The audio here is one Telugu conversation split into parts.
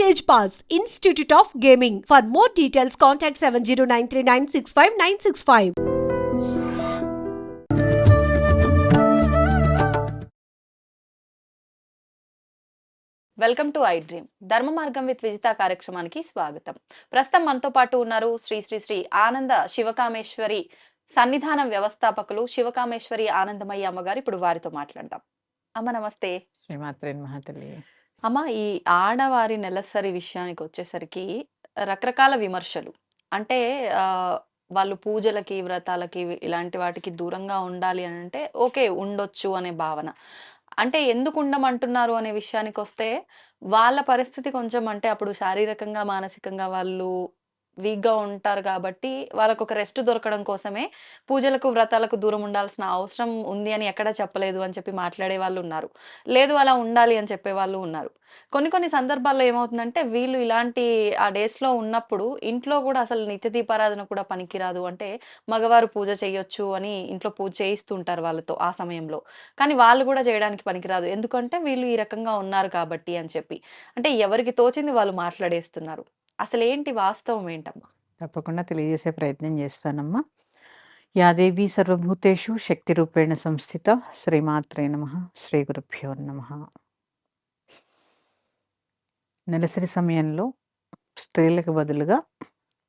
Stage Pass, Institute of Gaming. For more details, contact 70939659665. Welcome to I dream Dharma Margam with Vijitha కార్యక్రమానికి స్వాగతం ప్రస్తుతం మనతో పాటు ఉన్నారు శ్రీ శ్రీ శ్రీ ఆనంద శివకామేశ్వరి సన్నిధానం వ్యవస్థాపకులు శివకామేశ్వరి ఆనందమయ్య అమ్మగారు ఇప్పుడు వారితో మాట్లాడదాం అమ్మ నమస్తే శ్రీమాత్రే మహాతల్లి అమ్మ ఈ ఆడవారి నెలసరి విషయానికి వచ్చేసరికి రకరకాల విమర్శలు. అంటే ఆ, వాళ్ళు పూజలకి వ్రతాలకి ఇలాంటి వాటికి దూరంగా ఉండాలి అని అంటే ఓకే ఉండొచ్చు అనే భావన. అంటే ఎందుకు ఉండమంటున్నారు అనే విషయానికి వస్తే వాళ్ళ పరిస్థితి కొంచెం అంటే అప్పుడు శారీరకంగా మానసికంగా వాళ్ళు వీక్గా ఉంటారు కాబట్టి వాళ్ళకు ఒక రెస్ట్ దొరకడం కోసమే పూజలకు వ్రతాలకు దూరం ఉండాల్సిన అవసరం ఉంది అని ఎక్కడా చెప్పలేదు అని చెప్పి మాట్లాడే వాళ్ళు ఉన్నారు. లేదు అలా ఉండాలి అని చెప్పే వాళ్ళు ఉన్నారు. కొన్ని కొన్ని సందర్భాల్లో ఏమవుతుందంటే వీళ్ళు ఇలాంటి ఆ డేస్లో ఉన్నప్పుడు ఇంట్లో కూడా అసలు నిత్య దీపారాధన కూడా పనికిరాదు. అంటే మగవారు పూజ చేయొచ్చు అని ఇంట్లో పూజ చేయిస్తుంటారు వాళ్ళతో ఆ సమయంలో. కానీ వాళ్ళు కూడా చేయడానికి పనికిరాదు. ఎందుకంటే వీళ్ళు ఈ రకంగా ఉన్నారు కాబట్టి అని చెప్పి. అంటే ఎవరికి తోచింది వాళ్ళు మాట్లాడేస్తున్నారు. అసలు ఏంటి వాస్తవం ఏంటమ్మా? తప్పకుండా తెలియజేసే ప్రయత్నం చేస్తానమ్మా. యాదేవి సర్వభూతేషు శక్తి రూపేణ సంస్థిత శ్రీమాత్రే నమ. శ్రీ గురుభ్యో నమ. నెలసరి సమయంలో స్త్రీలకు బదులుగా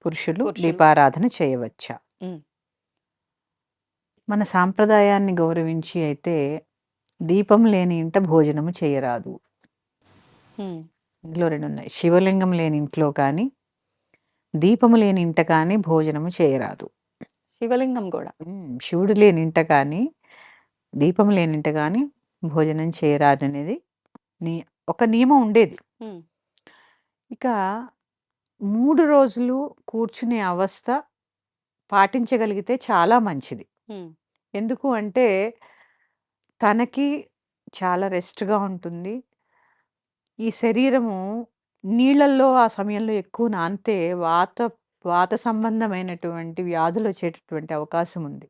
పురుషులు. దీపారాధన చేయవచ్చా. మన సాంప్రదాయాన్ని గౌరవించి అయితే దీపం లేని ఇంట భోజనము చేయరాదు. ఇంట్లో రెండు ఉన్నాయి. శివలింగం లేని ఇంట్లో కానీ దీపము లేని ఇంట కానీ భోజనము చేయరాదు. శివలింగం కూడా. ఉమ్, శివుడు లేని ఇంట కానీ దీపం లేని ఇంట కానీ భోజనం చేయరాదు అనేది నీ ఒక నియమం ఉండేది. ఉమ్, ఇక మూడు రోజులు కూర్చునే అవస్థ పాటించగలిగితే చాలా మంచిది. ఉమ్, ఎందుకు అంటే తనకి చాలా రెస్ట్‌గా ఉంటుంది. ఈ శరీరము నీళ్ళల్లో ఆ సమయంలో ఎక్కువ నానితే వాత వాత సంబంధమైనటువంటి వ్యాధులొచ్చేటటువంటి అవకాశం ఉంది.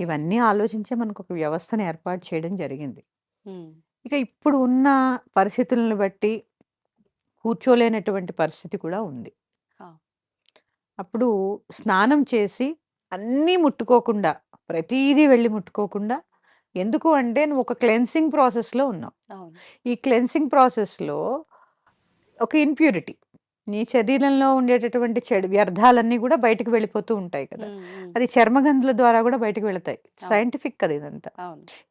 ఇవన్నీ ఆలోచించే మనకొక వ్యవస్థను ఏర్పాటు చేయడం జరిగింది. ఇక ఇప్పుడు ఉన్న పరిస్థితులను బట్టి కూర్చోలేనటువంటి పరిస్థితి కూడా ఉంది. అప్పుడు స్నానం చేసి అన్నీ ముట్టుకోకుండా, ప్రతీదీ వెళ్ళి ముట్టుకోకుండా ఎందుకు అంటే నువ్వు ఒక క్లెన్సింగ్ ప్రాసెస్‌లో ఉన్నావు. ఈ క్లెన్సింగ్ ప్రాసెస్‌లో ఒక ఇంప్యూరిటీ నీ శరీరంలో ఉండేటటువంటి చెడు వ్యర్థాలన్నీ కూడా బయటికి వెళ్ళిపోతూ ఉంటాయి కదా! అది చర్మగంధుల ద్వారా కూడా బయటికి వెళతాయి. సైంటిఫిక్ కదా ఇదంతా.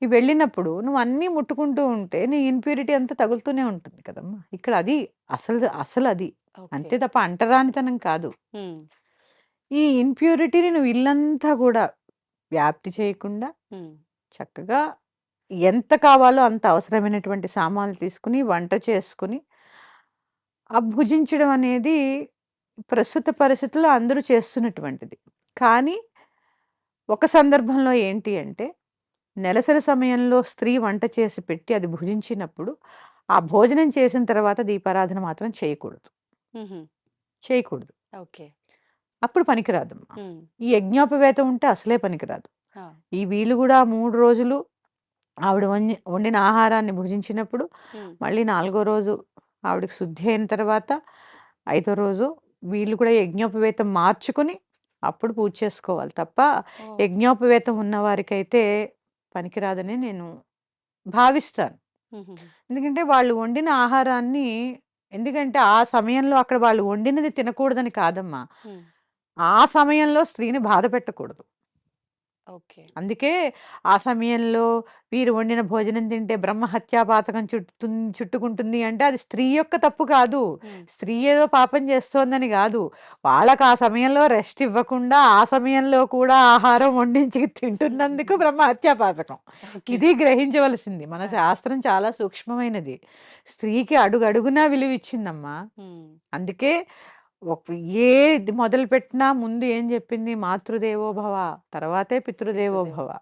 ఇవి వెళ్ళినప్పుడు నువ్వు అన్నీ ముట్టుకుంటూ ఉంటే నీ ఇంప్యూరిటీ అంతా తగులుతూనే ఉంటుంది కదమ్మా! ఇక్కడ అది అసలు అసలది. అంతే ఓకే తప్ప అంటరానితనం కాదు. ఈ ఇంప్యూరిటీని నువ్వు ఇల్లంతా కూడా వ్యాప్తి చేయకుండా చక్కగా ఎంత కావాలో అంత అవసరమైనటువంటి సామాన్లు తీసుకొని, వంట చేసుకొని, ఆ భుజించడం అనేది ప్రస్తుత పరిస్థితుల్లో అందరూ చేస్తున్నటువంటిది. కానీ ఒక సందర్భంలో ఏంటి అంటే, నెలసరి సమయంలో స్త్రీ వంట చేసి పెట్టి అది భుజించినప్పుడు, ఆ భోజనం చేసిన తర్వాత దీపారాధన మాత్రం చేయకూడదు. చేయకూడదు. ఓకే అప్పుడు పనికిరాదమ్మా. ఉమ్, ఈ యజ్ఞోపవేతం ఉంటే అసలే పనికిరాదు. ఈ వీళ్ళు కూడా 3 రోజులు ఆవిడ వండి వండిన ఆహారాన్ని భుజించినప్పుడు, మళ్ళీ నాలుగో రోజు ఆవిడకి శుద్ధి అయిన తర్వాత, ఐదో రోజు వీళ్ళు కూడా యజ్ఞోపవేతం మార్చుకొని అప్పుడు పూజ చేసుకోవాలి తప్ప, యజ్ఞోపవేతం ఉన్నవారికైతే పనికిరాదని నేను భావిస్తాను. ఎందుకంటే వాళ్ళు వండిన ఆహారాన్ని ఎందుకంటే ఆ సమయంలో అక్కడ వాళ్ళు వండినది తినకూడదని కాదమ్మా. ఆ సమయంలో స్త్రీని బాధ పెట్టకూడదు. ఓకే అందుకే ఆ సమయంలో వీరు వండిన భోజనం తింటే బ్రహ్మ హత్యాపాతకం చుట్టుతుం చుట్టుకుంటుంది అంటే అది స్త్రీ యొక్క తప్పు కాదు. స్త్రీ ఏదో పాపం చేస్తోందని గాదు. వాళ్ళకి ఆ సమయంలో రెస్ట్ ఇవ్వకుండా ఆ సమయంలో కూడా ఆహారం వండించి తింటున్నందుకు బ్రహ్మ హత్యాపాతకం. ఇది గ్రహించవలసింది. మన శాస్త్రం చాలా సూక్ష్మమైనది. స్త్రీకి అడుగడుగునా విలువిచ్చిందమ్మా. ఉమ్, అందుకే ఒక ఏది మొదలుపెట్టినా ముందు ఏం చెప్పింది? మాతృదేవో భవ, తర్వాతే పితృదేవో పితృదేవో భవ.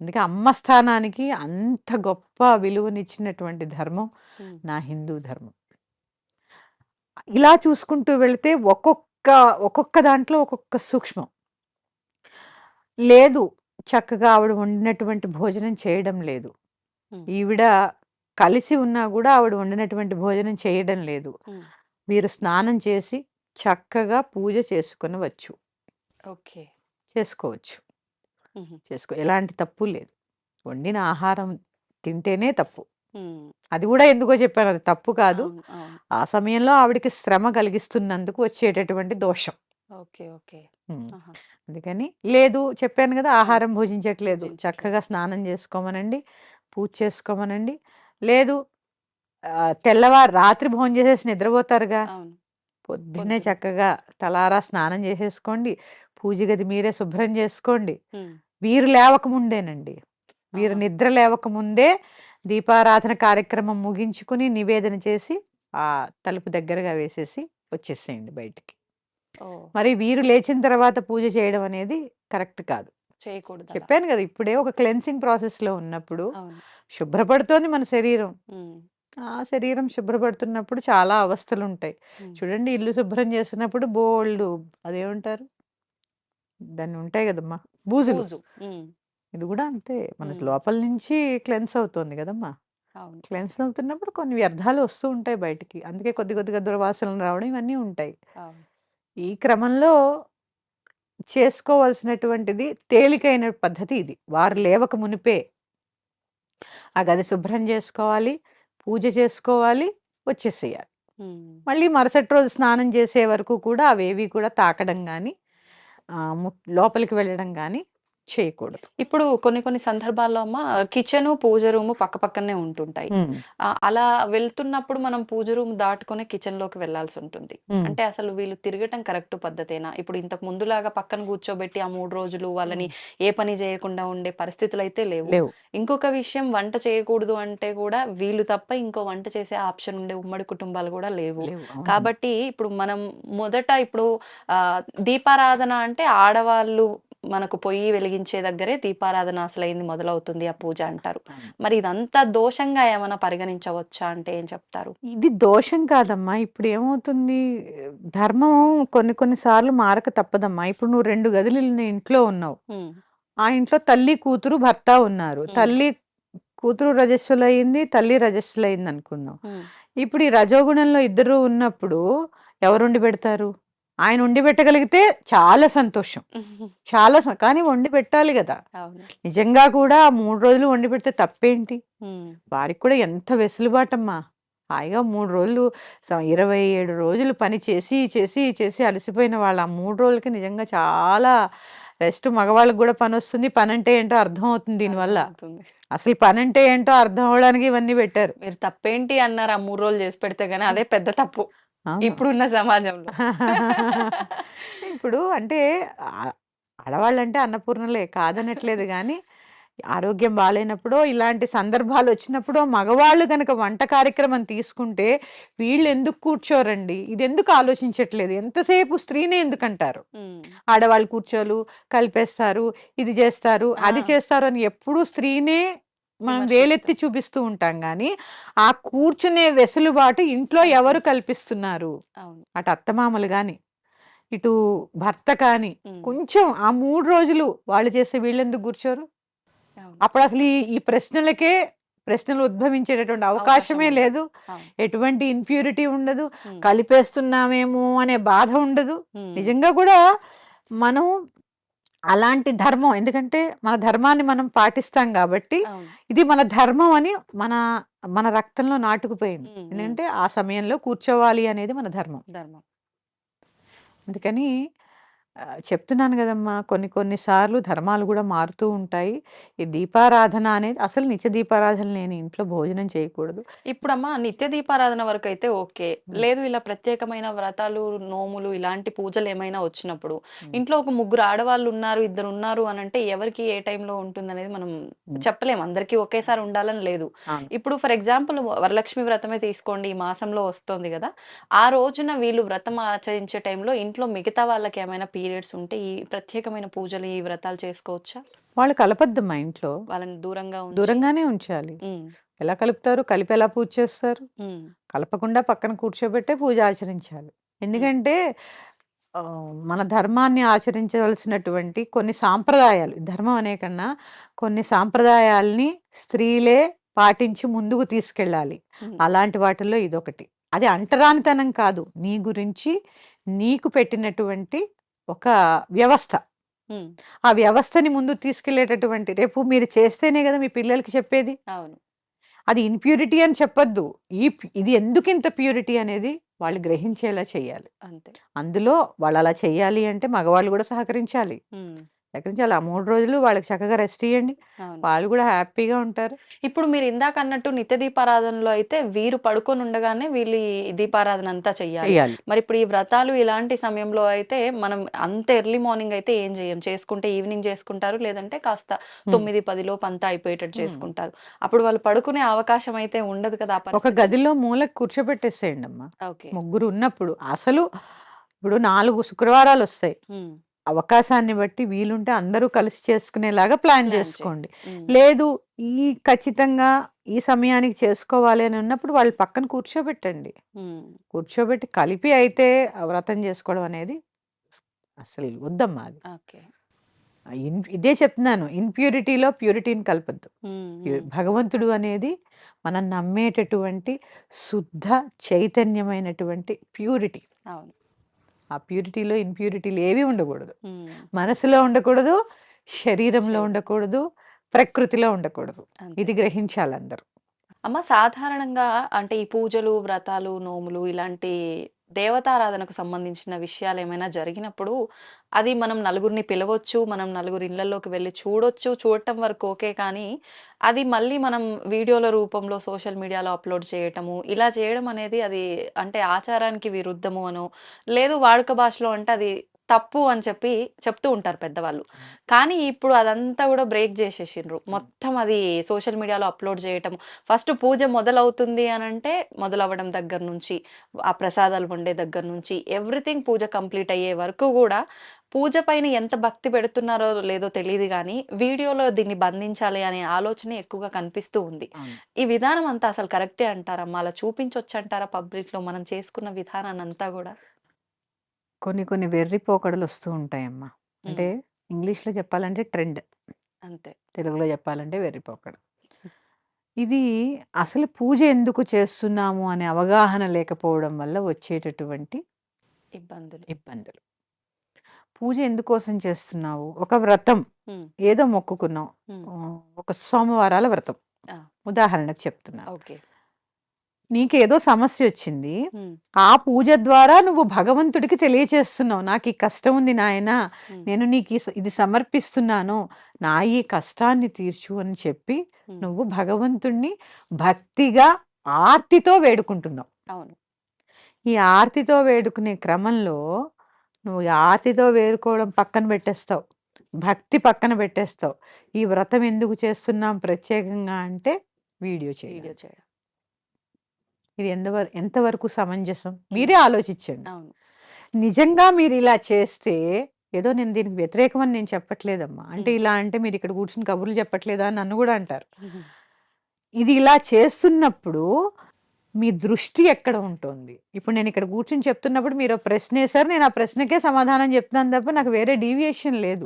అందుకే అమ్మ స్థానానికి అంత గొప్ప విలువనిచ్చినటువంటి ధర్మం నా హిందూ ధర్మం. ఇలా చూసుకుంటూ వెళితే ఒక్కొక్క ఒక్కొక్క దాంట్లో ఒక్కొక్క సూక్ష్మం. లేదు చక్కగా ఆవిడ వండినటువంటి భోజనం చేయడం లేదు. ఈవిడ కలిసి ఉన్నా గూడా ఆవిడ వండినటువంటి భోజనం చేయడం లేదు. ఉమ్, వీరు స్నానం చేసి చక్కగా పూజ చేసుకొనవచ్చు. ఓకే. చేసుకోవచ్చు. చేసుకో ఎలాంటి తప్పు లేదు. వండిన ఆహారం తింటేనే తప్పు. అది గూడా ఎందుకో చెప్పాను అది తప్పు కాదు. అవును. అవును. ఆ సమయంలో ఆవిడకి శ్రమ కలిగిస్తున్నందుకు వచ్చేటటువంటి దోషం. ఓకే. ఓకే. ఆహా! అందుకని లేదు చెప్పాను! అవును. ఆహారం భుజించట్లేదు. భుజించట్లేదు. చక్కగా స్నానం చేసుకోమనండి. పూజ చేసుకోమనండి. లేదు తెల్లవారు రాత్రి భోంచేసేసి నిద్రపోతారుగా. అవును. పొద్దున్నే పొద్దున. చక్కగా తలారా స్నానం చేసేసుకోండి. పూజ గది మీరే శుభ్రం చేసుకోండి. వీరు లేవకముందేనండి. వీరు! నిద్ర లేవకముందే దీపారాధన కార్యక్రమం ముగించుకొని, నివేదన చేసి, ఆ తలుపు దగ్గరగా వేసేసి వచ్చేసేయండి బయటికి. మరి వీరు లేచిన తర్వాత పూజ చేయడం అనేది కరెక్ట్ కాదు. చేయకూడదలా. చెప్పాను గదా! ఇప్పుడే ఒక క్లెన్సింగ్ ప్రాసెస్‌లో ఉన్నప్పుడు అవును. శుభ్రపడుతోంది మన శరీరం. ఆ శరీరం శుభ్రపడుతున్నప్పుడు చాలా అవస్థలుంటాయి. హ్మ్. చూడండి ఇల్లు శుభ్రం చేస్తున్నప్పుడు బోలెడు అదేమంటారు? దాన్ని ఉంటాయి! బూజులు. బూజు. ఇది గూడా అంతే. మన. లోపల నుంచి క్లెన్స్ అవుతోంది! అవును. క్లెన్స్ అవుతున్నప్పుడు కొన్ని వ్యర్థాలు వస్తూ ఉంటాయి బయటికి. అందుకే కొద్ది కొద్దిగా దుర్వాసనలు రావడం ఇవన్నీ ఉంటాయి. ఈ క్రమంలో చేసుకోవాల్సినటువంటిది తేలికైన పద్ధతి ఇది. వారు లేవక మునిపే ఆ గది శుభ్రం జేసుకోవాలి. పూజ చేసుకోవాలి. వచ్చేసేయాలి. మళ్ళీ మరుసటి రోజు స్నానం చేసే వరకు కూడా అవేవి కూడా తాకడం ము లోపలికి వెళ్ళడం గాని చేయకూడదు. ఇప్పుడు కొన్ని కొన్ని సందర్భాల్లో అమ్మ కిచెను, పూజ రూము పక్కపక్కనే ఉంటుంటాయి. హ్మ్. ఆహ్, అలా వెళ్తున్నప్పుడు మనం పూజ రూమ్ దాటుకొనే కిచెన్‌లోకి వెళ్ళాల్సుంటుంది. హ్మ్. అంటే అసలు వీళ్ళు తిరగటం కరెక్ట్ పద్ధతేనా? ఇప్పుడు ఇంతకు ముందులాగా పక్కన కూర్చోబెట్టి ఆ 3 రోజులు వాళ్ళని. ఏ పని చేయకుండా ఉండే పరిస్థితులైతే లేవు. లేవు. ఇంకొక విషయం వంట చేయకూడదు అంటే కూడా వీళ్ళు తప్ప ఇంకో వంట చేసే ఆప్షన్ ఉండే ఉమ్మడి కుటుంబాలు కూడా లేవు. కాబట్టి ఇప్పుడు మనం మొదట ఇప్పుడు దీపారాధన అంటే ఆడవాళ్ళు మనకు పొయ్యి వెలిగించే దగ్గరే దీపారాధన అసలైంది మొదలవుతుంది ఆ పూజ అంటారు. మరి ఇదంతా దోషంగా ఏమన్నా పరిగణించవచ్చా అంటే ఏం చెప్తారు? ఇది దోషం కాదమ్మా. ఇప్పుడు ఏమవుతుంది ధర్మం కొన్ని కొన్ని సార్లు మారక తప్పదమ్మా. ఇప్పుడు నువ్వు 2 గదులు ఇంట్లో ఉన్నావు. ఆ ఇంట్లో తల్లి, కూతురు, భర్త ఉన్నారు. తల్లి కూతురు రజస్వలయింది. తల్లి రజస్వలయిందనుకుందాం. హ్మ్. ఇప్పుడు ఈ రజోగుణంలో ఇద్దరు ఉన్నప్పుడు ఎవరు వండి పెడతారు? ఆయన వండి పెట్టగలిగితే చాలా సంతోషం. చాలా కానీ వండి పెట్టాలి! అవును. నిజంగా కూడా 3 రోజులు వండి పెడితే తప్పేంటి? వారికి కూడా ఎంత వెసులుబాటమ్మా. హాయిగా 3 రోజులు స 27 రోజులు పని చేసి, చేసి, చేసి అలసిపోయిన వాళ్ళు ఆ 3 రోజులకి నిజంగా చాలా రెస్ట్ మగవాళ్ళకి గూడా పనొస్తుంది. పనంటే ఏంటో అర్థమవుతుంది దీనివల్ల. అర్థమవుతుంది. అసలు ఈ పనంటే ఏంటో అర్థం అవ్వడానికి ఇవన్నీ పెట్టారు. మీరు తప్పేంటి అన్నారు ఆ 3 రోజులు చేసి పెడితే గాని అదే పెద్ద తప్పు. ఇప్పుడున్న సమాజంలో. ఇప్పుడు అంటే ఆడవాళ్ళంటే అన్నపూర్ణలే కాదనట్లేదు గానీ, ఆరోగ్యం బాలేనప్పుడో, ఇలాంటి సందర్భాలొచ్చినప్పుడో మగవాళ్ళు గనక వంట కార్యక్రమం తీసుకుంటే వీళ్ళెందుకు కూర్చోరండి? ఇదెందుకు ఆలోచించట్లేదు? ఎంతసేపు స్త్రీనే ఎందుకంటారు? ఆడవాళ్ళు కూర్చోలు, కలిపేస్తారు, ఇది జేస్తారు, అది! చేస్తారు అని ఎప్పుడూ స్త్రీనే మనం. వేలెత్తి చూపిస్తూ ఉంటాం గానీ, ఆ కూర్చునే వెసులుబాటు ఇంట్లో ఎవరు. కల్పిస్తున్నారు? అటు అత్తమామలు గాని, ఇటు భర్త కానీ. కొంచెం ఆ 3 రోజులు వాళ్ళు చేస్తే వీళ్ళెందుకు కూర్చోరు? అవును. అప్పుడసలు ఈ ఈ ప్రశ్నలకే ప్రశ్నలు ఉద్భవించేటటువంటి అవకాశం అవకాశమే. లేదు. ఎటువంటి ఇంప్యూరిటీ ఉండదు. కలిపేస్తున్నామేమో అనే బాధ ఉండదు. నిజంగా కూడా మనం అలాంటి ధర్మం ఎందుకంటే మన ధర్మాన్ని మనం పాటిస్తాం అవును. ఇది మన ధర్మం అని మన మన రక్తంలో నాటుకుపోయింది. ఎందుకంటే ఆ సమయంలో కూర్చోవాలి అనేది మన ధర్మం. ధర్మం. అందుకని ఆహ్, చెప్తున్నాను గదమ్మా! కొన్ని కొన్ని సార్లు ధర్మాలు గూడా మారుతూ ఉంటాయి. ఈ దీపారాధన అనేది అసలు నిత్య దీపారాధన లేని ఇంట్లో భోజనం చేయకూడదు. ఇప్పుడమ్మా నిత్య దీపారాధన వరకైతే ఓకే. హ్మ్. లేదు ఇలా ప్రత్యేకమైన వ్రతాలు, నోములు ఇలాంటి పూజలేమైనా వచ్చినప్పుడు హ్మ్. ఇంట్లో ఒక ముగ్గురు ఆడవాళ్ళున్నారు, ఇద్దరున్నారు అనంటే ఎవరికి ఏ టైంలో ఉంటుందనేది మనం హ్మ్. చెప్పలేం. అందరికీ ఒకేసారి ఉండాలని లేదు. అవును. ఇప్పుడు ఫర్ ఎగ్జాంపుల్ వరలక్ష్మి వ్రతమే తీసుకోండి. ఈ మాసంలో వస్తోంది గదా! ఆ రోజున వీళ్ళు వ్రతం ఆచరించే టైంలో ఇంట్లో మిగతా వాళ్ళకేమైనా పీరియడ్స్ ఉంటే ఈ ప్రత్యేకమైన పూజలు, ఈ వ్రతాలు చేసుకోవచ్చా? వాళ్ళు కలపొద్దమ్మా ఇంట్లో. వాళ్ళని దూరంగా ఉంచి దూరంగానే ఉంచాలి. ఎలా కలుపుతారు? కలిపి ఎలా పూజ చేస్తారు? కలపకుండా పక్కన కూర్చోబెట్టే పూజ ఆచరించాలి. ఎందుకంటే మన ధర్మాన్ని ఆచరించవలసినటువంటి కొన్ని సాంప్రదాయాలు ధర్మం అనే కన్నా కొన్ని సాంప్రదాయాల్ని స్త్రీలే పాటించి ముందుకు తీసుకెళ్ళాలి. అలాంటి వాటిల్లో ఇదొకటి. అది అంటరానితనం కాదు. నీ గురించి నీకు పెట్టినటువంటి ఒక వ్యవస్థ. ఆ వ్యవస్థని ముందుకు తీసుకెళ్ళేటటువంటి రేపు మీరు చేస్తేనే గదా మీ పిల్లలకి చెప్పేది. అవును. అది ఇన్‌ప్యూరిటీ అని చెప్పొద్దు. ఈ ఇది ఎందుకింత ప్యూరిటీ అనేది వాళ్ళు గ్రహించేలా చేయాలి. అంతే. అందులో వాళ్ళలా చెయ్యాలి అంటే మగవాళ్ళు గూడా సహకరించాలి. హ్మ్. సహకరించాలి. ఆ 3 రోజులు వాళ్ళకి చక్కగా రెస్ట్. అవును. వాళ్ళు గూడా హ్యాపీగా ఉంటారు. ఇప్పుడు మీరు ఇందాకన్నట్టు నిత్య దీపారాధనలో అయితే వీరు పడుకొని ఉండగానే వీళ్ళు ఈ దీపారాధన అంతా చెయ్యాలి. మరి ఇప్పుడు ఈ వ్రతాలు ఇలాంటి సమయంలో అయితే మనం అంత ఎర్లీ మార్నింగ్ అయితే ఏం జేయం. చేసుకుంటే ఈవినింగ్ చేసుకుంటారు. లేదంటే కాస్త హ్మ్. 9, 10 లోపు అంతా అయిపోయేటట్టు. చేసుకుంటారు. అప్పుడు వాళ్ళు పడుకునే అవకాశం అయితే ఉండదు కదా! ఒక. గదిలో మూలకు కూర్చోబెట్టేసేయండమ్మా. ఓకే. ముగ్గురు ఉన్నప్పుడు. అసలు ఇప్పుడు 4 శుక్రవారాలొస్తాయి. హ్మ్. అవకాశాన్ని బట్టి వీలుంటే అందరూ కలిసి చేసుకునేలాగా ప్లాన్. చేసుకోండి. లేదు ఈ ఖచ్చితంగా ఈ సమయానికి చేసుకోవాలి అని ఉన్నప్పుడు వాళ్ళు పక్కన కూర్చోబెట్టండి. కూర్చోబెట్టి కలిపి అయితే వ్రతం చేసుకోవడం అనేది అసలు వద్దమ్మా అది. ఇదే చెప్తున్నాను. ఇన్‌ప్యూరిటీలో ప్యూరిటీని కలపొద్దు. భగవంతుడు అనేది మనం నమ్మేటటువంటి శుద్ధ చైతన్యమైనటువంటి ప్యూరిటీ. అవును. ఆ ప్యూరిటీలో ఇన్‌ప్యూరిటీలు ఏవి ఉండకూడదు. మనసులో ఉండకూడదు, శరీరంలో శరీరం. ఉండకూడదు, ప్రకృతిలో ఉండకూడదు. ఇది గ్రహించాలి అందరూ. అమ్మ సాధారణంగా అంటే ఈ పూజలు, వ్రతాలు, నోములు ఇలాంటి దేవతారాధనకు సంబంధించిన విషయాలు ఏమైనా జరిగినప్పుడు అది మనం నలుగురిని పిలవచ్చు. మనం నలుగురి ఇళ్ళలోకి వెళ్ళి చూడొచ్చు. చూడటం వరకు ఓకే. కానీ అది మళ్ళీ మనం వీడియోల రూపంలో సోషల్ మీడియాలో అప్‌లోడ్ చేయటము, ఇలా చేయడం అనేది అది అంటే ఆచారానికి విరుద్ధము అనో, లేదు వాడుక భాషలో అంటే అది తప్పు అని చెప్పి చెప్తూ ఉంటారు పెద్దవాళ్ళు. కానీ ఇప్పుడు అదంతా గూడా బ్రేక్ జేసేసిండ్రు. మొత్తం అది సోషల్ మీడియాలో అప్‌లోడ్ చేయటం. ఫస్ట్ పూజ మొదలవుతుంది అనంటే మొదలవ్వడం దగ్గర నుంచి, ఆ ప్రసాదాలు వండే దగ్గర నుంచి ఎవ్రీథింగ్ పూజ కంప్లీట్ అయ్యే వరకు గూడా పూజ పైన ఎంత భక్తి పెడుతున్నారో లేదో తెలీదు గానీ, వీడియోలో దీన్ని బంధించాలి అనే ఆలోచన ఎక్కువగా కనిపిస్తూ ఉంది. ఈ విధానం అంతా అసలు కరెక్టే అంటారమ్మా? అలా చూపించొచ్చంటారా పబ్లిక్‌లో మనం చేసుకున్న విధానాన్నంతా గూడా? కొన్ని కొన్ని వెర్రి పోకడలొస్తూ ఉంటాయమ్మా. అంటే హ్మ్. ఇంగ్లీష్‌లో చెప్పాలంటే ట్రెండ్. అంతే. తెలుగులో చెప్పాలంటే వెర్రి పోకడ. ఇది అసలు పూజ ఎందుకు చేస్తున్నాము అనే అవగాహన లేకపోవడం వల్ల వచ్చేటటువంటి ఇబ్బందులు. ఇబ్బందులు. పూజ ఎందుకోసం చేస్తున్నావు? ఒక వ్రతం హ్మ్. ఏదో మొక్కుకున్నాం. హ్మ్. ఆహ్, ఒక సోమవారాల వ్రతం. ఆ! ఉదాహరణకు చెప్తున్నాను. ఓకే. నీకేదో సమస్యొచ్చింది. హ్మ్. ఆ పూజ ద్వారా నువ్వు భగవంతుడికి తెలియచేస్తున్నావు. నాకీ కష్టం ఉంది నాయనా! నేను నీకు ఈ ఇది సమర్పిస్తున్నాను. నా ఈ కష్టాన్ని తీర్చు అని చెప్పి. నువ్వు భగవంతుడిని భక్తిగా, ఆర్తితో వేడుకుంటున్నావు. అవును. ఈ ఆర్తితో వేడుకునే క్రమంలో నువ్వు ఈ ఆర్తితో వేడుకోవడం పక్కన పెట్టేస్తావు. భక్తి పక్కన పెట్టేస్తావు. ఈ వ్రతం ఎందుకు చేస్తున్నాం ప్రత్యేకంగా అంటే వీడియో వీడియో. చేయడం. ఇది ఎందవర ఎంతవరకు సమంజసం? మీరే ఆలోచించండి. నిజంగా మీరిలా చేస్తే ఏదో నేను దీనికి వ్యతిరేకమని నేను చెప్పట్లేదమ్మా. అంటే. ఇలా అంటే మీరిక్కడ కూర్చొని కబుర్లు చెప్పట్లేదా అని నన్ను గూడా అంటారు. ఇది ఇలా చేస్తున్నప్పుడు మీ దృష్టి ఎక్కడ ఉంటుంది? ఇప్పుడు నేనిక్కడ కూర్చొని చెప్తున్నప్పుడు మీరో ప్రశ్నేసారు. నేను ఆ ప్రశ్నకే సమాధానం చెప్తున్నాను తప్ప నాకు వేరే డీవియేషన్ లేదు.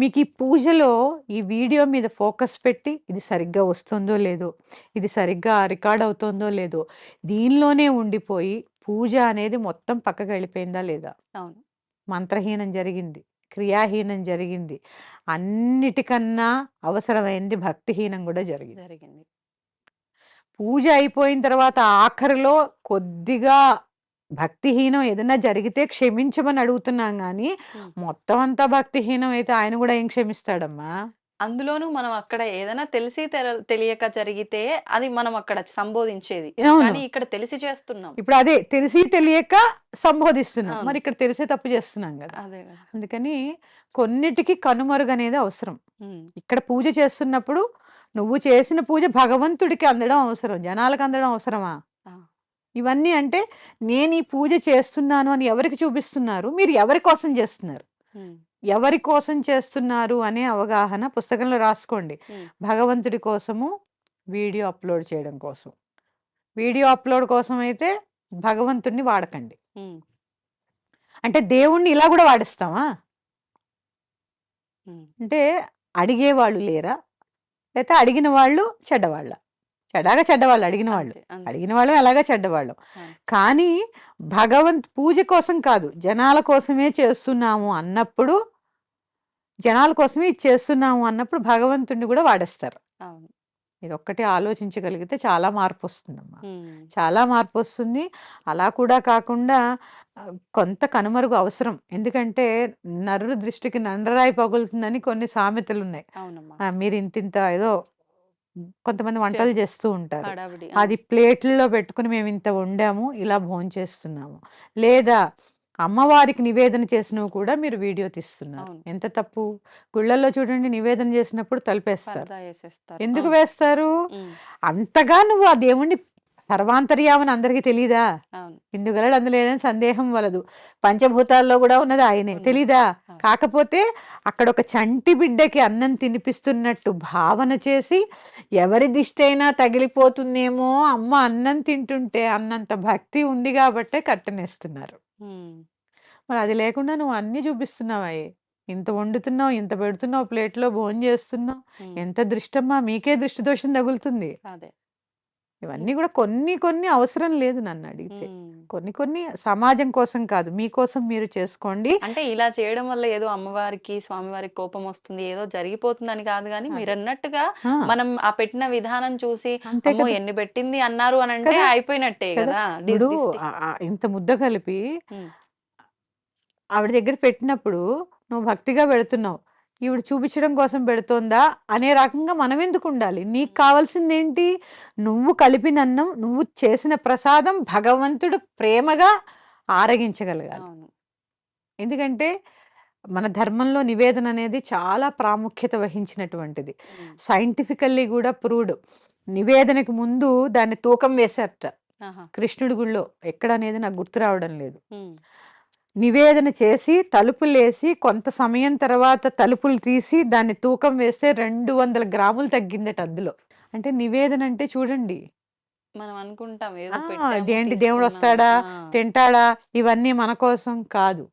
మీకీ పూజలో ఈ వీడియో మీద ఫోకస్ పెట్టి ఇది సరిగ్గా వస్తుందో లేదో, ఇది సరిగ్గా రికార్డ్ అవుతుందో లేదో, దీనిలోనే ఉండిపోయి పూజ అనేది మొత్తం పక్కకెళ్ళిపోయిందా లేదా? అవును. మంత్రహీనం జరిగింది. క్రియాహీనం జరిగింది. అన్నిటికన్నా అవసరమైంది భక్తిహీనం గూడా జరిగింది. జరిగింది. పూజ అయిపోయిన తర్వాత ఆఖరిలో కొద్దిగా భక్తిహీనం ఏదన్నా జరిగితే క్షమించమని అడుగుతున్నాం గానీ, హ్మ్. మొత్తం అంతా భక్తిహీనం అయితే ఆయన గూడా ఏం క్షమిస్తాడమ్మా? అందులోనూ మనం అక్కడ ఏదైనా తెలిసి తెల తెలియక జరిగితే అది మనం అక్కడ సంబోధించేది. కానీ ఇక్కడ తెలిసి చేస్తున్నాం. ఇప్పుడు అదే తెలిసి తెలియక సంబోధిస్తున్నాం. మరి ఇక్కడ తెలిసే తప్పు చేస్తున్నాం గదా! అందుకని కొన్నిటికి కనుమరుగనేది అవసరం. ఇక్కడ పూజ చేస్తున్నప్పుడు నువ్వు చేసిన పూజ భగవంతుడికి అందడం అవసరం. జనాలకు అందడం అవసరమా? ఇవన్నీ అంటే నేను ఈ పూజ చేస్తున్నాను అని ఎవరికి చూపిస్తున్నారు? మీరు ఎవరి కోసం చేస్తున్నారు? ఎవరి కోసం చేస్తున్నారు అనే అవగాహన పుస్తకంలో రాసుకోండి. భగవంతుడి కోసము, వీడియో అప్‌లోడ్ చేయడం కోసం. వీడియో అప్‌లోడ్ కోసం అయితే భగవంతుడిని వాడకండి. అంటే దేవుడిని ఇలా గూడా వాడేస్తామా? అంటే అడిగేవాళ్ళు లేరా? లేతే అడిగిన వాళ్ళు చెడ్డవాళ్ళా? ఎలాగా చెడ్డవాళ్ళు అడిగిన వాళ్ళు. అడిగిన వాళ్ళు ఎలాగా చెడ్డవాళ్ళం. కానీ భగవంత్ పూజ కోసం కాదు జనాల కోసమే చేస్తున్నాము అన్నప్పుడు జనాల కోసమే ఇది చేస్తున్నాము అన్నప్పుడు భగవంతుడిని కూడా వాడేస్తారు. ఇది ఒక్కటి ఆలోచించగలిగితే చాలా మార్పు వస్తుందమ్మా చాలా మార్పు వస్తుంది అలా కూడా కాకుండా కొంత కనుమరుగు అవసరం. ఎందుకంటే నరుడు దృష్టికి నండరాయి పగులుతుందని కొన్ని సామెతలు ఉన్నాయి మీరు ఇంత ఇంత ఏదో కొంతమంది వంటలు చేస్- చేస్తూ ఉంటారు. అది ప్లేట్లలో పెట్టుకుని మేము ఇంత వండాము ఇలా భోంచేస్తున్నాము. లేదా అమ్మవారికి నివేదన చేసినవి కూడా మీరు వీడియో తీస్తున్నారు. ఎంత తప్పు? గుళ్ళల్లో చూడండి నివేదన చేసినప్పుడు తలుపేస్తారు. ఎందుకు. వేస్తారు? అంతగా నువ్వు ఆ దేవుణ్ణి సర్వాంతర్యామని అందరికీ తెలీదా? ఇందుగలడు అందులో లేదని సందేహం వలదు. పంచభూతాల్లో కూడా ఉన్నది ఆయనే. తెలీదా. కాకపోతే అక్కడ ఒక చంటి బిడ్డకి అన్నం తినిపిస్తున్నట్టు భావన చేసి ఎవరి దిష్టి అయినా తగిలిపోతుందేమో అమ్మ అన్నం తింటుంటే అన్నంత భక్తి ఉంది కాబట్టే కట్టనేస్తున్నారు. మరి అది లేకుండా నువ్వు అన్ని చూపిస్తున్నావాయే ఇంత వండుతున్నావు ఇంత పెడుతున్నావు ప్లేట్లో భోజనం చేస్తున్నావు ఎంత దృష్టమ్మా మీకే దృష్టి దోషం తగులుతుంది. అదే. ఇవన్నీ కూడా కొన్ని కొన్ని అవసరం లేదు నన్ను అడిగితే. కొన్ని కొన్ని సమాజం కోసం కాదు మీకోసం మీరు చేసుకోండి అంటే ఇలా చేయడం వల్ల ఏదో అమ్మవారికి స్వామివారికి కోపం వస్తుంది ఏదో జరిగిపోతుందని కాదు కానీ. మీరు అన్నట్టుగా మనం ఆ పెట్టిన విధానం చూసి అమ్మో ఎన్ని పెట్టింది అన్నారు అని అంటే. అయిపోయినట్టే కదా. ఇంత ముద్ద కలిపి ఆవిడ దగ్గర పెట్టినప్పుడు నువ్వు భక్తిగా పెడుతున్నావు ఈవిడ చూపించడం కోసం పెడుతోందా అనే రకంగా మనం ఎందుకు ఉండాలి? నీకు కావాల్సింది ఏంటి నువ్వు కలిపిన అన్నం నువ్వు చేసిన ప్రసాదం భగవంతుడు ప్రేమగా ఆరగించగలగాలి. ఎందుకంటే మన ధర్మంలో నివేదన అనేది చాలా ప్రాముఖ్యత వహించినటువంటిది. సైంటిఫికల్లీ కూడా ప్రూవ్డ్. నివేదనకు ముందు దాన్ని తూకం వేశారట. కృష్ణుడి గుళ్ళో ఎక్కడ అనేది నాకు గుర్తు రావడం లేదు. నివేదన చేసి తలుపులేసి కొంత సమయం తర్వాత తలుపులు తీసి దాన్ని తూకం వేస్తే రెండు వందల గ్రాములు తగ్గిందట అందులో. అంటే నివేదన అంటే చూడండి. మనం అనుకుంటాం ఇదేంటి దేవుడు. వస్తాడా తింటాడా ఇవన్నీ మన కోసం కాదు.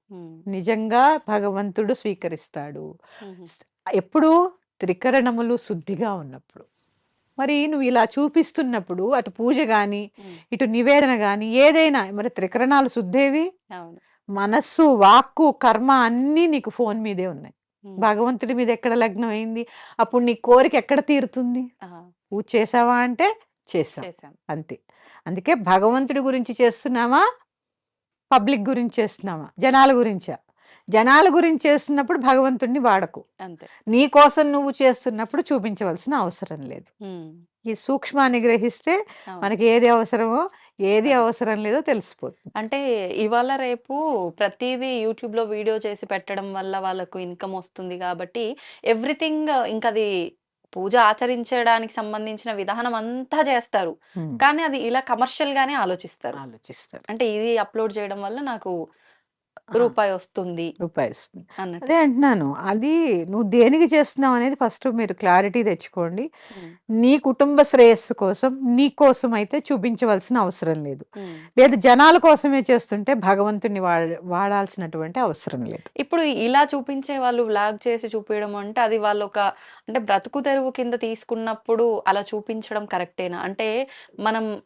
నిజంగా భగవంతుడు స్వీకరిస్తాడు. ఎప్పుడు త్రికరణములు శుద్ధిగా ఉన్నప్పుడు. మరి నువ్వు ఇలా చూపిస్తున్నప్పుడు అటు పూజ గాని ఉమ్, ఇటు నివేదన గాని ఏదైనా మరి త్రికరణాలు శుద్ధేవి? అవును. మనస్సు వాక్కు కర్మ అన్నీ నీకు ఫోన్ మీదే ఉన్నాయి. భగవంతుడి మీద ఎక్కడ లగ్నం అయింది? అప్పుడు నీ కోరిక ఎక్కడ తీరుతుంది? పూజ చేసావా అంటే చేసాం. అంతే. అందుకే భగవంతుడి గురించి చేస్తున్నామా పబ్లిక్ గురించి చేస్తున్నామా జనాల గురించా? జనాల గురించి చేస్తున్నప్పుడు భగవంతుడిని వాడకు. అంతే. నీ కోసం నువ్వు చేస్తున్నప్పుడు చూపించవలసిన అవసరం లేదు. ఈ సూక్ష్మాన్ని గ్రహిస్తే. మనకి ఏది అవసరమో ఏది. అవసరం లేదో తెలిసిపోతుంది అంటే ఇవాళ రేపు ప్రతిదీ యూట్యూబ్లో వీడియో చేసి పెట్టడం వల్ల వాళ్ళకు ఇన్కమ్ వస్తుంది కాబట్టి ఎవ్రీథింగ్ ఇంకా అది పూజ ఆచరించడానికి సంబంధించిన విధానం అంతా చేస్తారు. కానీ అది ఇలా కమర్షియల్ గానే ఆలోచిస్తారు ఆలోచిస్తారు అంటే ఇది అప్లోడ్ చేయడం వల్ల నాకు రూపాయి వస్తుంది రూపాయి అన్నట్టు. అదే అంటున్నాను. అది నువ్వు దేనికి చేస్తున్నావు అనేది ఫస్ట్ మీరు క్లారిటీ తెచ్చుకోండి. నీ కుటుంబ శ్రేయస్సు కోసం నీ కోసం అయితే చూపించవలసిన అవసరం లేదు. లేదు జనాల కోసమే చేస్తుంటే భగవంతుని వాడ వాడాల్సినటువంటి అవసరం లేదు. ఇప్పుడు ఇలా చూపించే వాళ్ళు వ్లాగ్ చేసి చూపించడం అంటే అది వాళ్ళు ఒక అంటే బ్రతుకు తెరువు కింద తీసుకున్నప్పుడు అలా చూపించడం కరెక్టేనా? అంటే మనం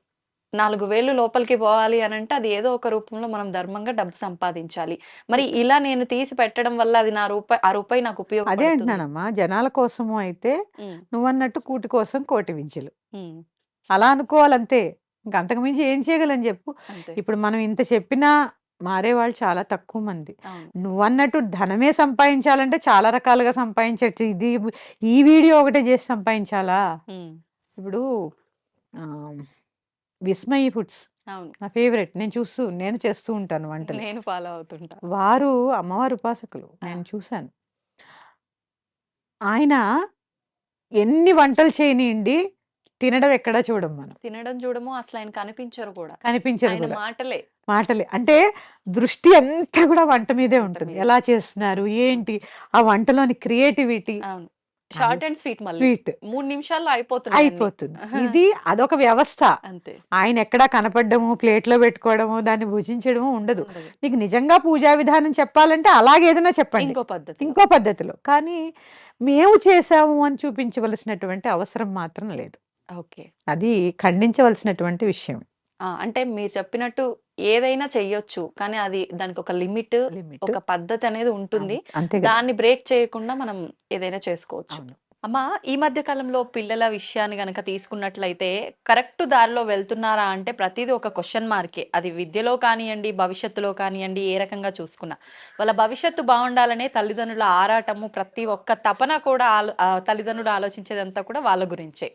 నాలుగు వేలు లోపలికి పోవాలి అని అంటే అది ఏదో ఒక రూపంలో మనం ధర్మంగా డబ్బు సంపాదించాలి. మరి ఇలా నేను తీసి పెట్టడం వల్ల అది నా రూపాయి ఆ రూపాయి నాకు అదే ఉపయోగపడుతుంది? అంటున్నానమ్మా జనాల కోసము అయితే నువ్వన్నట్టు కూటి కోసం కోటి ఉమ్, అలా అనుకోవాలంతే. ఇంక అంతకుమించి ఏం చేయగలని చెప్పు. ఇప్పుడు మనం ఇంత చెప్పినా మారే వాళ్ళు చాలా తక్కువ మంది. నువ్వన్నట్టు ధనమే సంపాదించాలంటే చాలా రకాలుగా సంపాదించవచ్చు. ఇది ఈ వీడియో ఒకటే చేసి సంపాదించాలా? ఇప్పుడు విస్మయి ఫుడ్స్. నా ఫేవరెట్. నేను చూస్తూ నేను చేస్తూ ఉంటాను వంటలు. నేను ఫాలో అవుతుంటా. వారు అమ్మవారు ఉపాసకులు. నేను చూశాను. ఆయన ఎన్ని వంటలు చేయనియండి తినడం ఎక్కడా చూడం మనం. తినడం చూడము అసలు ఆయన కనిపించరు కూడా. కూడా. మాటలే. మాటలే. అంటే దృష్టి అంతా కూడా వంట మీదే వంట ఉంటుంది. ఎలా చేస్తున్నారు ఏంటి? ఆ వంటలోని క్రియేటివిటీ. అవును. షార్ట్ అండ్ స్వీట్ మళ్ళీ. స్వీట్. మూడు నిమిషాల్లో అన్ని. అయిపోతుంది. ఇది అదొక వ్యవస్థ. అంతే. ఆయన ఎక్కడా కనపడము ప్లేట్లో పెట్టుకోవడము దాన్ని భుజించడము ఉండదు. ఉండదు. నీకు నిజంగా పూజా విధానం చెప్పాలంటే అలాగే ఏదైనా చెప్పండి. ఇంకో పద్ధతి. ఇంకో పద్ధతిలో. కానీ మేము చేసాము అని చూపించవలసినటువంటి అవసరం మాత్రం లేదు. ఓకే. అది ఖండించవలసినటువంటి విషయం. ఆ! అంటే మీరు చెప్పినట్టు ఏదైనా చెయ్యొచ్చు. కానీ అది దానికొక లిమిట్, లిమిట్. ఒక పద్ధతి అనేది ఉంటుంది. అవును. అంతే కదా! దాన్ని బ్రేక్ చేయకుండా మనం ఏదైనా చేసుకోవచ్చు. అవును. అమ్మా ఈ మధ్య కాలంలో పిల్లల విషయాన్ని గనక తీసుకున్నట్లయితే కరెక్ట్ దారిలో వెళ్తున్నారా అంటే ప్రతీదీ ఒక క్వెషన్ మార్కే. అది విద్యలో కానియండి, భవిష్యత్తులో కానియండి ఏ రకంగా చూసుకున్నా. వాళ్ళ భవిష్యత్తు బావుండాలనే తల్లిదండ్రుల ఆరాటము ప్రతి ఒక్క తపన కూడా ఆలో ఆహ్, తల్లిదండ్రులు ఆలోచించేదంతా కూడా వాళ్ళ గురించే.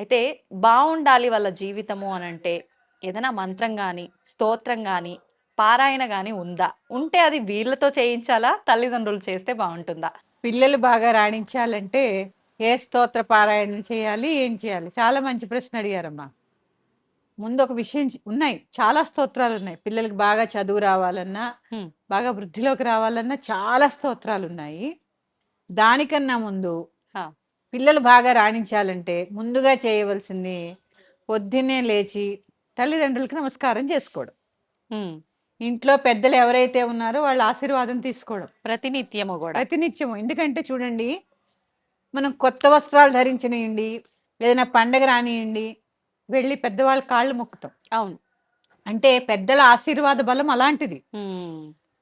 అయితే బావుండాలి వాళ్ళ జీవితము అనంటే ఏదైనా మంత్రం గాని, స్తోత్రం గాని, పారాయణ గాని ఉందా? ఉంటే అది వీళ్ళతో చేయించాలా? తల్లిదండ్రులు చేస్తే బావుంటుందా? పిల్లలు బాగా రాణించాలంటే ఏ స్తోత్ర పారాయణం చేయాలి? ఏం చేయాలి? చాలా మంచి ప్రశ్న అడిగారమ్మా. ముందు ఒక విషయం ఉన్నాయి. చాలా స్తోత్రాలున్నాయి. పిల్లలకి బాగా చదువు రావాలన్నా. బాగా వృద్ధిలోకి రావాలన్నా చాలా స్తోత్రాలున్నాయి. దానికన్నా ముందు! పిల్లలు బాగా రాణించాలంటే ముందుగా చేయవలసింది పొద్దున్నే లేచి తల్లిదండ్రులకి నమస్కారం చేసుకోవడం. ఇంట్లో పెద్దలు ఎవరైతే ఉన్నారో వాళ్ళ ఆశీర్వాదం తీసుకోవడం. ప్రతినిత్యము గూడా. ప్రతినిత్యము. ఎందుకంటే చూడండి, మనం కొత్త వస్త్రాలు ధరించనియండి, ఏదైనా పండగ రానియండి, వెళ్ళి పెద్దవాళ్ళ కాళ్ళు మొక్కుతాం. అవును. అంటే పెద్దల ఆశీర్వాద బలం అలాంటిది.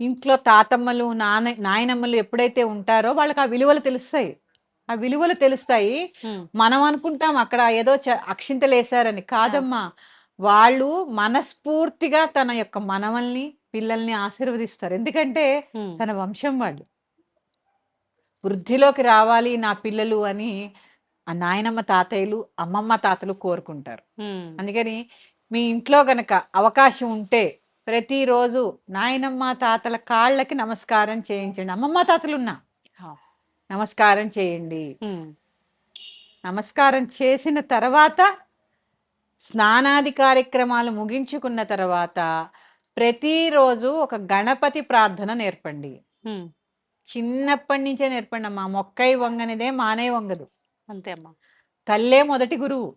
ఇంట్లో తాతమ్మలు, నాన్న నాయనమ్మలు ఎప్పుడైతే ఉంటారో వాళ్ళకి ఆ విలువలు తెలుస్తాయి. ఆ విలువలు తెలుస్తాయి. మనం అనుకుంటాం అక్కడ ఏదో అక్షింతలేసారని. కాదమ్మా! వాళ్ళు మనస్ఫూర్తిగా తన యొక్క మనవల్ని, పిల్లల్ని ఆశీర్వదిస్తారు. ఎందుకంటే. తన వంశం వాళ్ళు. వృద్ధిలోకి రావాలి నా పిల్లలు అని ఆ నాయనమ్మ, తాతయ్యలు, అమ్మమ్మ, తాతలు కోరుకుంటారు. అందుకని మీ ఇంట్లో గనక అవకాశం ఉంటే ప్రతిరోజు నాయనమ్మ, తాతల కాళ్ళకి నమస్కారం చేయించండి. అమ్మమ్మ, తాతలున్నా ఆ! నమస్కారం చేయండి. నమస్కారం చేసిన తర్వాత స్నానాది కార్యక్రమాలు ముగించుకున్న తర్వాత ప్రతిరోజు ఒక గణపతి ప్రార్థన నేర్పండి. చిన్నప్పటి నుంచే నేర్పండి అమ్మా. మొక్కై వంగనిదే మానై వంగదు. అంతే అమ్మా. తల్లే మొదటి గురువు.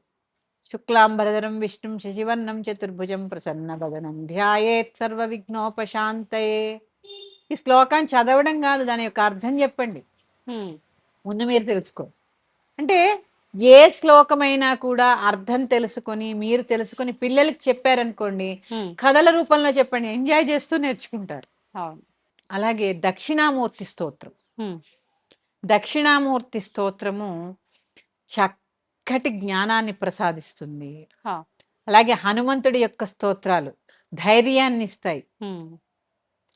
శుక్లాంబరధరం విష్ణుం శశివర్ణం చతుర్భుజం ప్రసన్నవదనం ధ్యాయేత్ సర్వ విఘ్నోపశాంతయే. ఈ శ్లోకాన్ని చదవడం కాదు దాని యొక్క అర్థం చెప్పండి. ముందు మీరు తెలుసుకోండి. అంటే ఏ శ్లోకమైనా కూడా అర్థం తెలుసుకొని, మీరు తెలుసుకొని పిల్లలకి చెప్పారనుకోండి. కథల రూపంలో చెప్పండి. ఎంజాయ్ చేస్తూ నేర్చుకుంటారు. అలాగే దక్షిణామూర్తి స్తోత్రం. దక్షిణామూర్తి స్తోత్రము చక్కటి జ్ఞానాన్ని ప్రసాదిస్తుంది. అలాగే హనుమంతుడి యొక్క స్తోత్రాలు ధైర్యాన్ని ఇస్తాయి.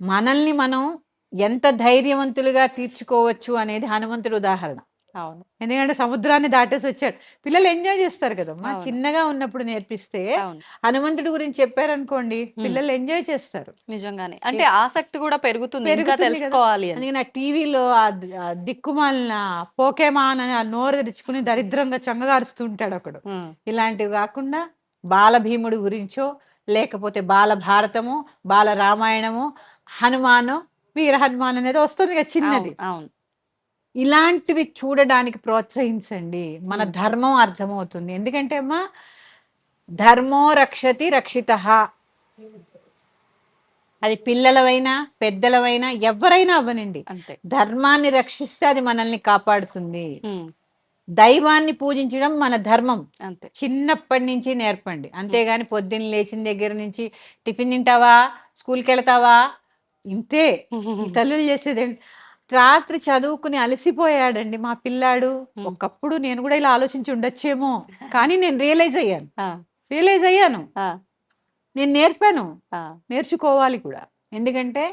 మనల్ని మనం ఎంత ధైర్యవంతులుగా తీర్చుకోవచ్చు అనేది హనుమంతుడి ఉదాహరణ. అవును. ఎందుకంటే సముద్రాన్ని దాటేసి వచ్చాడు. పిల్లలు ఎంజాయ్ చేస్తారు కదమ్మా! చిన్నగా ఉన్నప్పుడు నేర్పిస్తే. హనుమంతుడి గురించి చెప్పారనుకోండి. పిల్లలు ఎంజాయ్ చేస్తారు. నిజంగానే. అంటే ఆసక్తి కూడా పెరుగుతుంది. తెలుసుకోవాలి నా టీవీలో దిక్కుమాలిన పోకేమాన్ అని ఆ నోరు తెరుచుకుని దరిద్రంగా చంగగారుస్తూ ఉంటాడు ఒకడు. ఇలాంటివి కాకుండా బాలభీముడి గురించో, లేకపోతే బాల భారతము, బాల రామాయణము, హనుమాను, వీర హనుమాన్ అనేది వస్తుంది కదా చిన్నది. అవును. ఇలాంటివి చూడడానికి ప్రోత్సహించండి. మన. ధర్మం అర్థమవుతుంది. ఎందుకంటే అమ్మా ధర్మో రక్షతి రక్షితః. అది పిల్లలవైనా, పెద్దలవైనా ఎవ్వరైనా అవ్వనండి. అంతే. ధర్మాన్ని రక్షిస్తే అది మనల్ని కాపాడుతుంది. దైవాన్ని పూజించడం మన ధర్మం. అంతే. చిన్నప్పటి నుంచి నేర్పండి. అంతేగాని పొద్దున్న లేచిన దగ్గర నుంచి టిఫిన్ తింటావా? స్కూల్‌కెళ్తావా? ఇంతే. ఈ తల్లులు చేసేదేంటి రాత్రి చదువుకుని అలసిపోయాడండి మా పిల్లాడు. ఒకప్పుడు నేను కూడా ఇలా ఆలోచించి ఉండొచ్చేమో! కానీ నేను రియలైజ్ అయ్యాను. రియలైజ్ అయ్యాను. నేను నేర్పాను. నేర్చుకోవాలి కూడా. ఎందుకంటే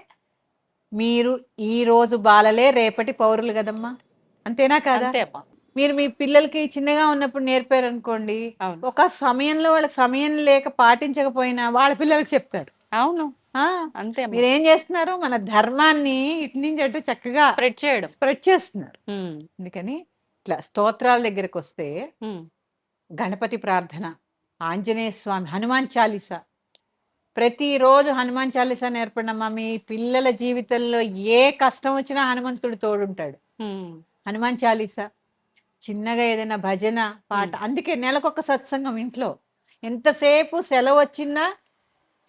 మీరు ఈరోజు బాలలే రేపటి పౌరులు గదమ్మా! అంతేనా కాదా? మీరు మీ పిల్లలకి చిన్నగా ఉన్నప్పుడు నేర్పారనుకోండి, అవును. ఒక సమయంలో వాళ్ళకి సమయం లేక పాటించకపోయినా వాళ్ళ పిల్లలకి చెప్తారు. అవును. అంతే. మీరేం చేస్తున్నారు? మన ధర్మాన్ని ఇటు నుంచి అటు చక్కగా స్ప్రెడ్ చేయడం. స్ప్రెడ్ చేస్తున్నారు. అందుకని ఇట్లా స్తోత్రాల దగ్గరకొస్తే హ్మ్. గణపతి ప్రార్థన, ఆంజనేయ స్వామి, హనుమాన్ చాలీసా. ప్రతిరోజు హనుమాన్ చాలీసా నేర్పండమ్మా. మీ పిల్లల జీవితంలో ఏ కష్టం వచ్చినా హనుమంతుడు తోడుంటాడు. హనుమాన్ చాలీసా. చిన్నగా ఏదైనా భజన, పాట. అందుకే నెలకొక సత్సంగం ఇంట్లో. ఎంతసేపు సెలవొచ్చినా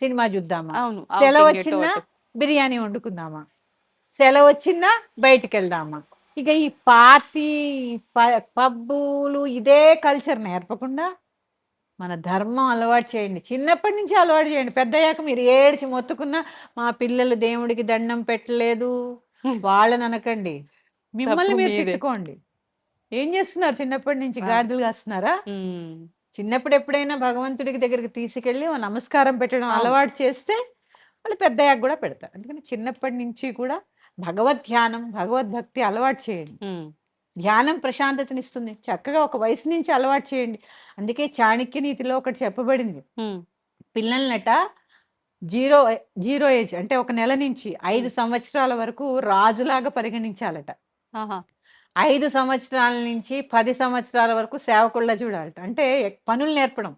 సినిమా చూద్దామా? అవును. సెలవొచ్చినా అటు. బిర్యానీ వండుకుందామా? సెలవొచ్చినా బయటికెళ్దామా? ఇక ఈ పార్టీ, పబ్బులు ఇదే కల్చర్ నేర్పకుండా మన ధర్మం అలవాటు చేయండి చిన్నప్పటి నుంచి అలవాటు చేయండి పెద్దయ్యాక మీరు ఏడ్చి మొత్తుకున్నా మా పిల్లలు దేవుడికి దండం పెట్టలేదు వాళ్ళని అనకండి మిమ్మల్ని మీరు. తిట్టుకోండి ఏం చేస్తున్నారు చిన్నప్పటి నుంచి. గాడిదలు కాస్తున్నారా చిన్నప్పుడు ఎప్పుడైనా భగవంతుడికి దగ్గరికి తీసుకెళ్ళి నమస్కారం పెట్టడం. అలవాటు చేస్తే వాళ్ళు పెద్దయ్యాక కూడా పెడతారు. అందుకని చిన్నప్పటి నుంచి కూడా భగవద్ ధ్యానం భగవద్భక్తి అలవాటు చేయండి. ధ్యానం ప్రశాంతతనిస్తుంది చక్కగా ఒక వయసు నుంచి అలవాటు చేయండి. అందుకే చాణక్య నీతిలో ఒకటి చెప్పబడింది. పిల్లలనట జీరో జీరో ఏజ్ అంటే ఒక నెల నుంచి ఐదు సంవత్సరాల వరకు రాజులాగా పరిగణించాలట. ఆహా, ఐదు సంవత్సరాల నుంచి పది సంవత్సరాల వరకు సేవకుళ్ళ చూడాలట. అంటే పనులు నేర్పడం.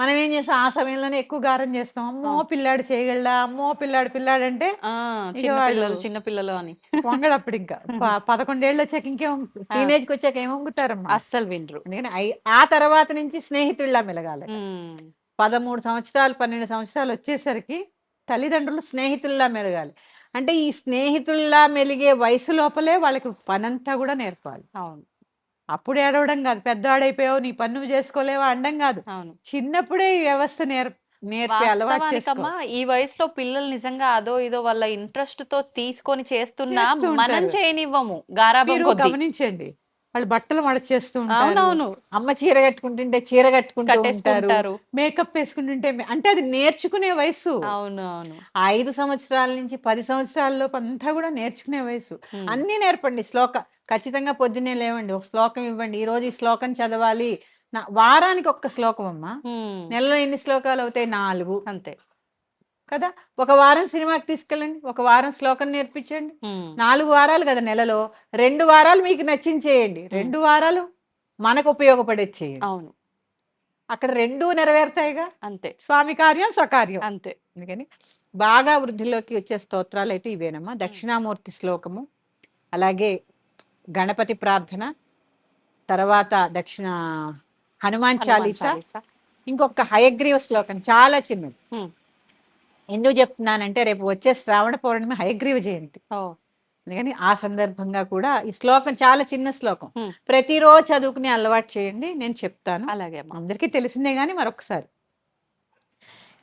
మనం ఏం చేస్తాం? ఆ సమయంలోనే ఎక్కువ గారం చేస్తాం. అమ్మో. పిల్లాడు చేయగలడా? అమ్మో పిల్లాడు పిల్లాడు అంటే ఇక పిల్లలు చిన్న పిల్లలు అని. వంగడప్పుడు ఇంకా ప- పదకొండేళ్ళు వచ్చాక ఇంకేం టీనేజ్కి వచ్చాక ఏం వంగుతారమ్మా? అస్సలు వినరు. ఐ- ఆ తర్వాత నుంచి స్నేహితుల్లా మెలగాలి పదమూడు సంవత్సరాలు పన్నెండు సంవత్సరాలు వచ్చేసరికి తల్లిదండ్రులు స్నేహితుల్లా మెలగాలి. అంటే ఈ స్నేహితుల్లా మెలిగే వయసు లోపలే వాళ్ళకి పనంతా కూడా నేర్పాలి. అవును. అప్పుడు ఏడవడం కాదు. పెద్దవాడైపోయావు నీ పని నువ్వు చేసుకోలేవా అండం కాదు. అవును. చిన్నప్పుడే ఈ వ్యవస్థ నేర్ నేర్పి అలవాటు చేసుకో. ఈ వయసులో పిల్లలు నిజంగా అదో ఇదో వాళ్ళ ఇంట్రెస్ట్తో తీసుకొని చేస్తున్నా చేస్తూ మనం. చేయనివ్వము. గారాబం గమనించండి. వాళ్ళు బట్టలు మడచేస్తూ ఉంటారు. అవునవును. అమ్మ చీర కట్టుకుంటుంటే చీర కట్టుకుంటూ ఉంటారు. కట్టేసుకుంటారు మేకప్ వేసుకుంటుంటే అంటే అది నేర్చుకునే వయసు. అవును అవును. ఆ ఐదు సంవత్సరాల నుంచి పది సంవత్సరాల్లోపు అంతా కూడా నేర్చుకునే వయసు. అన్నీ నేర్పండి. శ్లోక ఖచ్చితంగా పొద్దున్నే లేవండి. ఒక శ్లోకం ఇవ్వండి. ఈ రోజు ఈ శ్లోకం చదవాలి. వారానికి ఒక్క శ్లోకం అమ్మా. నెలలో ఎన్ని శ్లోకాలు అవుతాయి? నాలుగు. అంతే. కదా? ఒక వారం సినిమాకి తీసుకెళ్ళండి ఒక వారం శ్లోకం నేర్పించండి. నాలుగు వారాలు కదా నెలలో. రెండు వారాలు మీకు నచ్చించేయండి రెండు వారాలు మనకు ఉపయోగపడేది చేయండి. అవును. అక్కడ రెండు నెరవేరుతాయిగా? అంతే. స్వామి కార్యం స్వకార్యం. అంతే. అందుకని బాగా వృద్ధిలోకి వచ్చే స్తోత్రాలు అయితే ఇవేనమ్మా. దక్షిణామూర్తి శ్లోకము అలాగే గణపతి ప్రార్థన తర్వాత దక్షిణ హనుమాన్ చాలీసా. ఇంకొక హయగ్రీవ శ్లోకం చాలా చిన్నది. ఎందుకు చెప్తున్నానంటే రేపు వచ్చే శ్రావణ పౌర్ణమి హయగ్రీవ జయంతి. అందుకని ఆ సందర్భంగా కూడా ఈ శ్లోకం చాలా చిన్న శ్లోకం. ప్రతిరోజు చదువుకుని అలవాటు చేయండి నేను చెప్తాను. అలాగే అందరికీ తెలిసిందే కానీ మరొకసారి.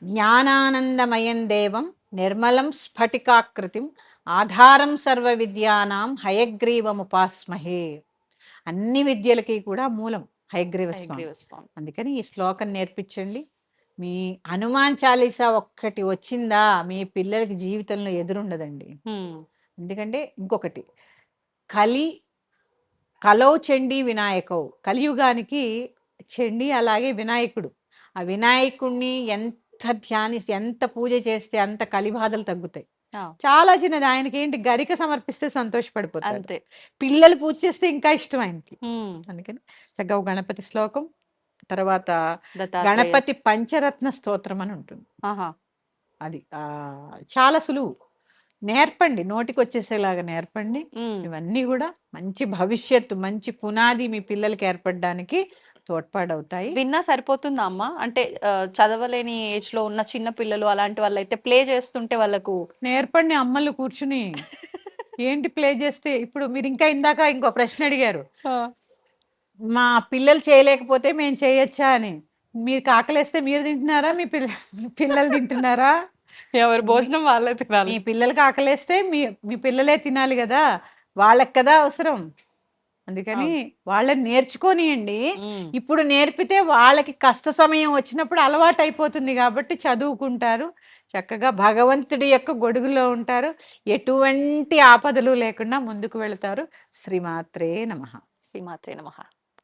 జ్ఞానానందమయం దేవం నిర్మలం స్ఫటికాకృతిం ఆధారం సర్వ విద్యానాం హయగ్రీవముపాస్మహే. అన్ని విద్యలకి కూడా మూలం హయగ్రీవ స్వామి. అందుకని ఈ శ్లోకం నేర్పించండి. మీ హనుమాన్ చాలీసా ఒక్కటి వచ్చిందా? మీ పిల్లలకి జీవితంలో ఎదురుండదండి. ఎందుకంటే ఇంకొకటి. కలి కలౌ చండీ వినాయకౌ. కలియుగానికి చండీ అలాగే వినాయకుడు. ఆ వినాయకుడిని ఎంత ధ్యానిస్తే ఎంత పూజ చేస్తే అంత కలి బాధలు తగ్గుతాయి. చాలా చిన్నది. ఆయనకి ఏంటి? గరిక సమర్పిస్తే సంతోషపడిపోతారు. అంతే. పిల్లలు పూజ చేస్తే ఇంకా ఇష్టం ఆయనకి. అందుకని చక్కగా గణపతి శ్లోకం తర్వాత గణపతి పంచరత్న స్తోత్రం అని ఉంటుంది. ఆహా! అది ఆ, చాలా సులువు. నేర్పండి నోటికి వచ్చేసేలాగా నేర్పండి ఇవన్నీ కూడా మంచి భవిష్యత్తు మంచి పునాది మీ పిల్లలకి ఏర్పడడానికి తోడ్పాడవుతాయి విన్నా సరిపోతుందా అమ్మా? అంటే చదవలేని ఏజ్లో ఉన్న చిన్న పిల్లలు అలాంటి వాళ్ళు అయితే ప్లే చేస్తుంటే వాళ్ళకు నేర్పండి అమ్మలు కూర్చుని. ఏంటి ప్లే చేస్తే? ఇప్పుడు మీరు ఇంకా ఇందాక ఇంకో ప్రశ్న అడిగారు. మా పిల్లలు చేయలేకపోతే మేము చేయొచ్చా అని. మీరు కాకలేస్తే మీరు తింటున్నారా? మీ పిల్ల పిల్లలు తింటున్నారా? ఎవరి భోజనం వాళ్ళే తినాలి. మీ పిల్లలకి ఆకలేస్తే మీ మీ పిల్లలే తినాలి కదా. వాళ్ళకి కదా అవసరం. అందుకని వాళ్ళని నేర్చుకోనియండి. ఇప్పుడు నేర్పితే వాళ్ళకి కష్ట సమయం వచ్చినప్పుడు అలవాటు అయిపోతుంది కాబట్టి చదువుకుంటారు. చక్కగా భగవంతుడి యొక్క గొడుగులో ఉంటారు. ఎటువంటి ఆపదలు లేకుండా ముందుకు వెళతారు. శ్రీమాత్రే నమ. శ్రీమాత్రే నమః.